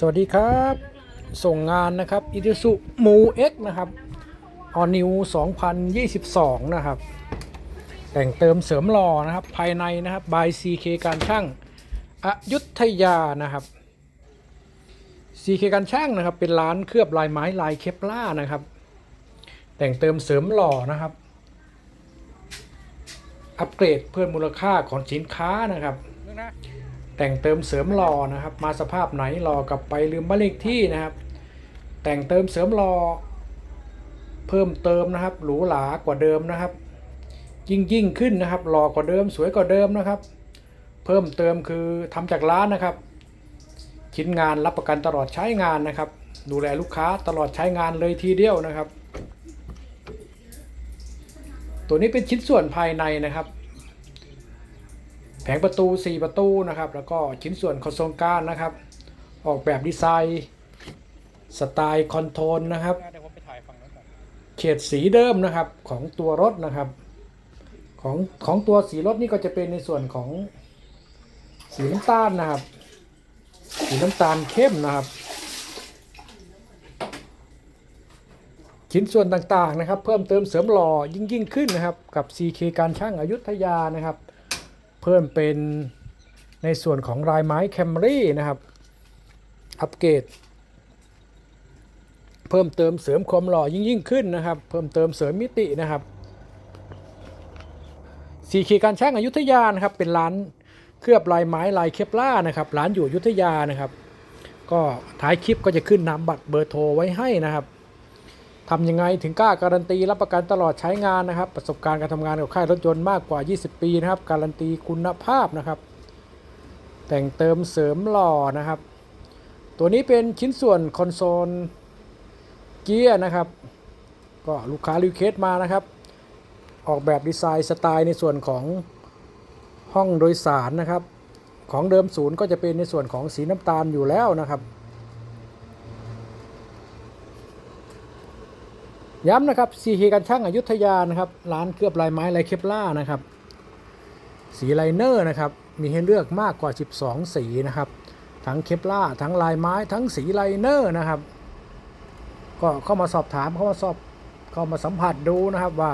สวัสดีครับ ส่งงานนะครับอิติสุมูเอ็กนะครับออนิว 2022 นะครับ แต่งเติมเสริมหล่อนะครับ ภายในนะครับบาย CK การช่างอยุธยานะครับ CK การช่างนะครับ เป็นร้านเคลือบลายไม้ลายเคปล่านะครับ แต่งเติมเสริมหล่อนะครับ อัปเกรดเพิ่มมูลค่าของสินค้านะครับ แต่งเติมเสริมหล่อนะครับ มาสภาพไหนหลอกลับไปลืมบ้านเลขที่นะครับ แต่งเติมเสริมหล่อเพิ่มเติมนะครับ หรูหรากว่าเดิมนะครับ ยิ่งยิ่งขึ้นนะครับหล่อกว่าเดิมสวยกว่าเดิมนะครับ เพิ่มเติมคือทำจากร้านนะครับ ชิ้นงานรับประกันตลอดใช้งานนะครับ ดูแลลูกค้าตลอดใช้งานเลยทีเดียวนะครับ ตัวนี้เป็นชิ้นส่วนภายในนะครับ ผงประตู 4 ประตูนะครับ แล้วก็ชิ้นส่วนคอนโซลการนะครับ ออกแบบดีไซน์สไตล์คอนโทรลนะครับเฉดสีเดิมนะครับของตัวรถนะครับ ของของตัวสีรถนี่ก็จะเป็นในส่วนของสีน้ำตาลนะครับ สีน้ำตาลเข้มนะครับ ชิ้นส่วนต่างๆนะครับ เพิ่มเติมเสริมหล่อยิ่งยิ่งขึ้นนะครับ กับ CK การช่างอายุทยานะครับ พิ่มเป็นในส่วนของลายไม้แคมรี่นะครับ อัปเกรด เพิ่มเติมเสริมความหล่อยิ่งยิ่งขึ้นนะครับ เพิ่มเติมเสริมมิตินะครับสีขีการช่างอยุธยานะครับ เป็นร้านเคลือบลายไม้ลายเคปล่านะครับ ร้านอยู่อยุธยานะครับ ก็ท้ายคลิปก็จะขึ้นนามบัตรเบอร์โทรไว้ให้นะครับ ทำยังไงถึงกล้าการันตีรับประกันตลอดใช้งานนะครับ ประสบการณ์การทำงานกับค่ายรถยนต์มากกว่า 20 ปีนะครับ การันตีคุณภาพนะครับ แต่งเติมเสริมหล่อนะครับ ตัวนี้เป็นชิ้นส่วนคอนโซลเกียร์นะครับ ก็ลูกค้ารีเควสมานะครับ ออกแบบดีไซน์สไตล์ในส่วนของห้องโดยสารนะครับ ของเดิมศูนย์ก็จะเป็นในส่วนของสีน้ำตาลอยู่แล้วนะครับ ย้ำนะครับซีเกันช่างอายุทยานะครับร้านเคลือบลายไม้ลายเคปล่านะครับ สีไลเนอร์นะครับมีให้เลือกมากกว่า 12 สีนะครับ ทั้งเคปล่าทั้งลายไม้ทั้งสีไลเนอร์นะครับ ก็เข้ามาสอบถามเข้ามาสอบเข้ามาสัมผัสดูนะครับว่า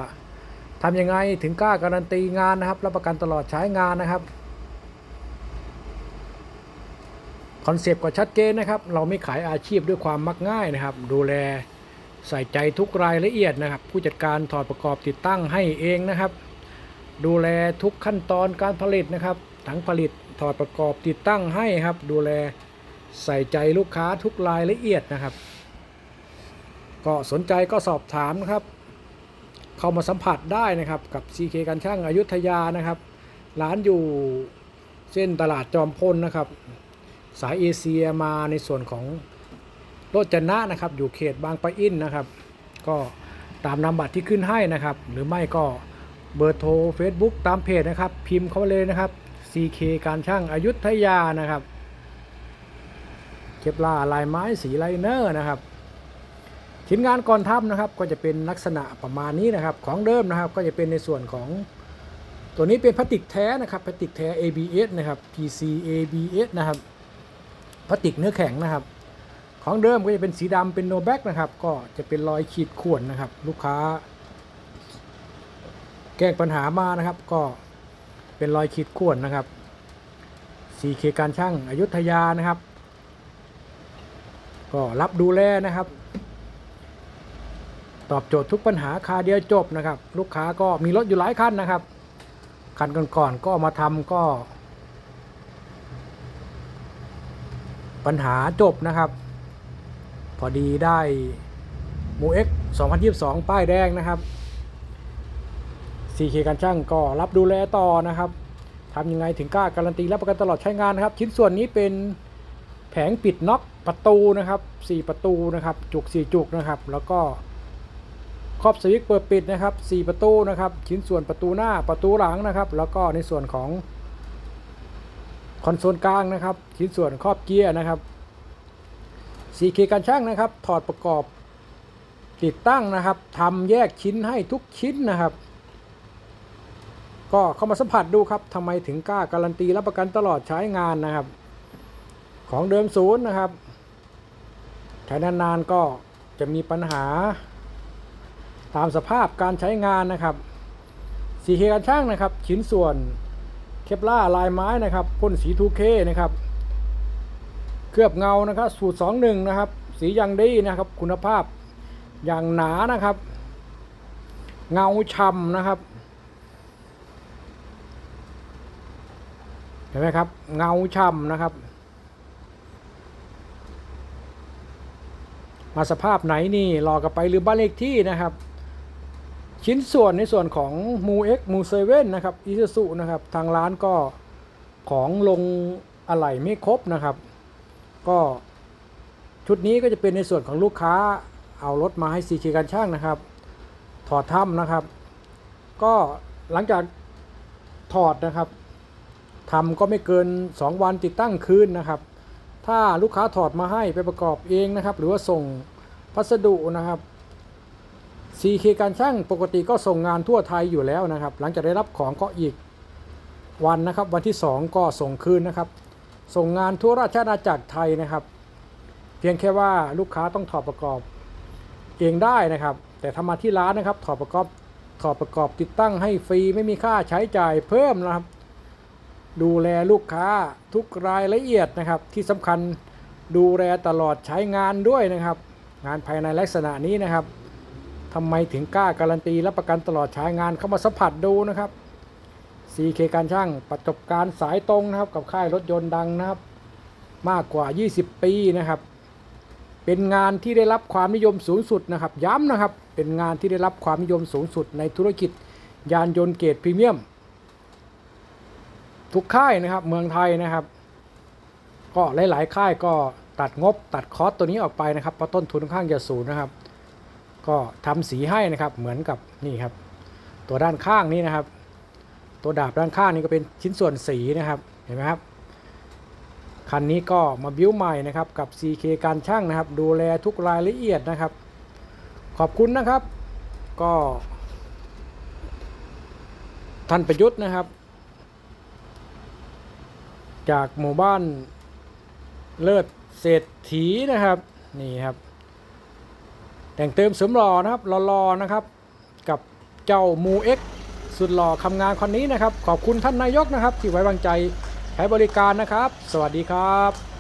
ทำยังไงถึงกล้าการันตีงานนะครับ รับประกันตลอดใช้งานนะครับคอนเซปต์ก็ชัดเจนนะครับ เราไม่ขายอาชีพด้วยความมักง่ายนะครับ ดูแล ใส่ใจทุกรายละเอียดนะครับ ผู้จัดการถอดประกอบติดตั้งให้เองนะครับ ดูแลทุกขั้นตอนการผลิตนะครับทั้งผลิตถอดประกอบติดตั้งให้ครับ ดูแลใส่ใจลูกค้าทุกรายละเอียดนะครับ ก็สนใจก็สอบถามนะครับ เข้ามาสัมผัสได้นะครับกับ CK กันช่างอายุทยานะครับ ร้านอยู่เส้นตลาดจอมพลนะครับ สายเอเชียมาในส่วนของ โรจนะนะครับ อยู่เขตบางปะอินนะครับ ก็ตามนามบัตรที่ขึ้นให้นะครับ หรือไม่ก็เบอร์โทร Facebook ตามเพจนะครับ พิมพ์เข้ามาเลยนะครับ CK การช่างอายุทยานะครับ เคปลาลายไม้สีไลเนอร์นะครับชิ้นงานก่อนทำนะครับ ก็จะเป็นลักษณะประมาณนี้นะครับ ของเดิมนะครับ ก็จะเป็นในส่วนของตัวนี้เป็นพลาสติกแท้นะครับพลาสติกแท้ ABS นะครับ PC ABS นะครับพลาสติกเนื้อแข็งนะครับ ของเดิมก็จะเป็นสีดำเป็นโนแบ็กนะครับ ก็จะเป็นรอยขีดข่วนนะครับ ลูกค้า แก้ปัญหามานะครับ ก็เป็นรอยขีดข่วนนะครับ CK การช่างอายุทยานะครับ ก็รับดูแลนะครับ ตอบโจทย์ทุกปัญหาคาเดียวจบนะครับ ลูกค้าก็มีรถอยู่หลายคันนะครับคันก่อนๆก็มาทำก็ ปัญหาจบนะครับ อดีได้มูเอ็ก2022 ป้ายแดงนะครับ CK การช่างก็รับดูแลต่อนะครับทำยังไงถึงกล้าการันตีรับประกันตลอดใช้งานนะครับ ชิ้นส่วนนี้เป็นแผงปิดน็อกประตูนะครับ 4 ประตูนะครับ จุก 4 จุกนะครับ แล้วก็ครอบสวิตช์เปิดปิดนะครับ 4 ประตูนะครับ ชิ้นส่วนประตูหน้าประตูหลังนะครับ แล้วก็ในส่วนของคอนโซลกลางนะครับ ชิ้นส่วนครอบเกียร์นะครับ CK การช่างนะครับ ถอดประกอบติดตั้งนะครับทำแยกชิ้นให้ทุกชิ้นนะครับ ก็เข้ามาสัมผัสดูครับทำไมถึงกล้าการันตีรับประกันตลอดใช้งานนะครับ ของเดิมศูนย์นะครับ ใช้นานๆก็จะมีปัญหา ตามสภาพการใช้งานนะครับสีเคการช่างนะครับ ชิ้นส่วนเคปล่าลายไม้นะครับพ่นสี 2K นะครับ เคลือบเงานะครับ สูตร 21 นะครับ สีย่างดีนะครับ คุณภาพอย่างหนานะครับ เงาช่ำนะครับ เห็นไหมครับ เงาช่ำนะครับ มาสภาพไหนนี่รอกับไปหรือบ้านเลขที่นะครับชิ้นส่วนในส่วนของมูเอ็กมูเซเว่นนะครับอิซูซุนะครับ ทางร้านก็ของลงอะไหล่ไม่ครบนะครับ ก็ชุดนี้ก็จะเป็นในส่วนของลูกค้าเอารถมาให้ซีเคการช่างนะครับ ถอดถ้ำนะครับ ก็หลังจากถอดนะครับทำก็ไม่เกิน 2 วันติดตั้งคืนนะครับ ถ้าลูกค้าถอดมาให้ไปประกอบเองนะครับ หรือว่าส่งพัสดุนะครับ CK การช่างปกติก็ส่งงานทั่วไทยอยู่แล้วนะครับ หลังจากได้รับของก็อีกวันนะครับ วันที่ 2 ก็ส่งคืนนะครับ ส่งงานทั่วราชอาณาจักรไทยนะครับ เพียงแค่ว่าลูกค้าต้องถอดประกอบเองได้นะครับ แต่ถ้ามาที่ร้านนะครับ ถอดประกอบถอดประกอบติดตั้งให้ฟรีไม่มีค่าใช้จ่ายเพิ่มนะครับ ดูแลลูกค้าทุกรายละเอียดนะครับ ที่สำคัญดูแลตลอดใช้งานด้วยนะครับ งานภายในลักษณะนี้นะครับทำไมถึงกล้าการันตีและประกันตลอดใช้งานเข้ามาสัมผัสดูนะครับ CK การช่างประสบการณ์สายตรงนะครับ กับค่ายรถยนต์ดังนะครับ มากกว่า 20 ปีนะครับ เป็นงานที่ได้รับความนิยมสูงสุดนะครับ ย้ำนะครับ เป็นงานที่ได้รับความนิยมสูงสุดในธุรกิจยานยนต์เกรดพรีเมียม ทุกค่ายนะครับเมืองไทยนะครับ ก็หลายๆค่ายก็ตัดงบตัดคอสตัวนี้ออกไปนะครับเพราะต้นทุนค่อนข้างจะสูงนะครับ ก็ทำสีให้นะครับเหมือนกับนี่ครับ ตัวด้านข้างนี้นะครับ ตัวดาบด้านข้างนี้ก็เป็นชิ้นส่วนสีนะครับเห็นไหมครับคันนี้ก็มาบิ้วใหม่นะครับกับ CK การช่างนะครับ ดูแลทุกรายละเอียดนะครับ ขอบคุณนะครับ ก็ ท่านประยุทธ์นะครับ จากหมู่บ้านเลิศเศรษฐีนะครับนี่ครับ แต่งเติมเสริมหล่อนะครับหล่อๆนะครับ กับเจ้ามูเอ็ก สุดหล่อคำงานคนนี้นะครับ ขอบคุณท่านนายกนะครับ ที่ไว้วางใจใช้บริการนะครับ สวัสดีครับ